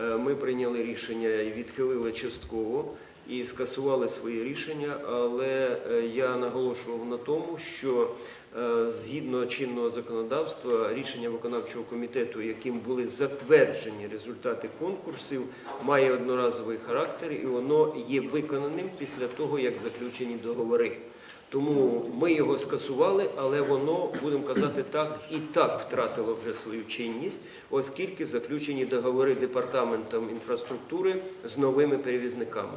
Е, Ми прийняли рішення і відхилили частково і скасували свої рішення, але е, я наголошував на тому, що е, згідно чинного законодавства рішення виконавчого комітету, яким були затверджені результати конкурсів, має одноразовий характер і воно є виконаним після того, як заключені договори. Тому ми його скасували, але воно, будемо казати так, і так втратило вже свою чинність, оскільки заключені договори департаментом інфраструктури з новими перевізниками.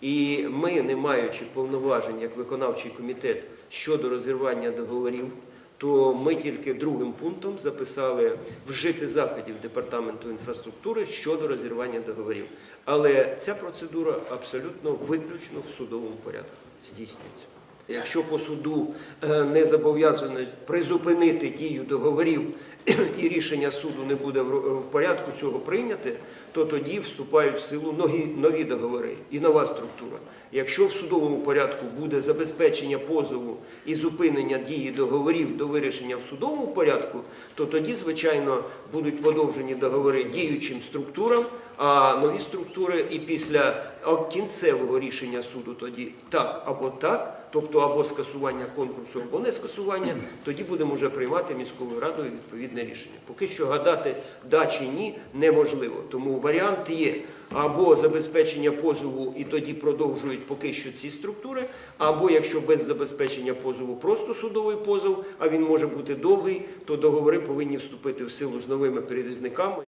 І ми, не маючи повноважень як виконавчий комітет щодо розірвання договорів, то ми тільки другим пунктом записали вжити заходів департаменту інфраструктури щодо розірвання договорів. Але ця процедура абсолютно виключно в судовому порядку здійснюється. Якщо по суду е, не зобов'язано призупинити дію договорів і рішення суду не буде в порядку цього прийняти, то тоді вступають в силу нові, нові договори і нова структура. Якщо в судовому порядку буде забезпечення позову і зупинення дії договорів до вирішення в судовому порядку, то тоді, звичайно, будуть подовжені договори діючим структурам, а нові структури і після кінцевого рішення суду тоді так або так, тобто або скасування конкурсу, або не скасування, тоді будемо вже приймати міською радою відповідне рішення. Поки що гадати да чи ні неможливо. Тому варіант є або забезпечення позову і тоді продовжують поки що ці структури, або якщо без забезпечення позову просто судовий позов, а він може бути довгий, то договори повинні вступити в силу з новими перевізниками.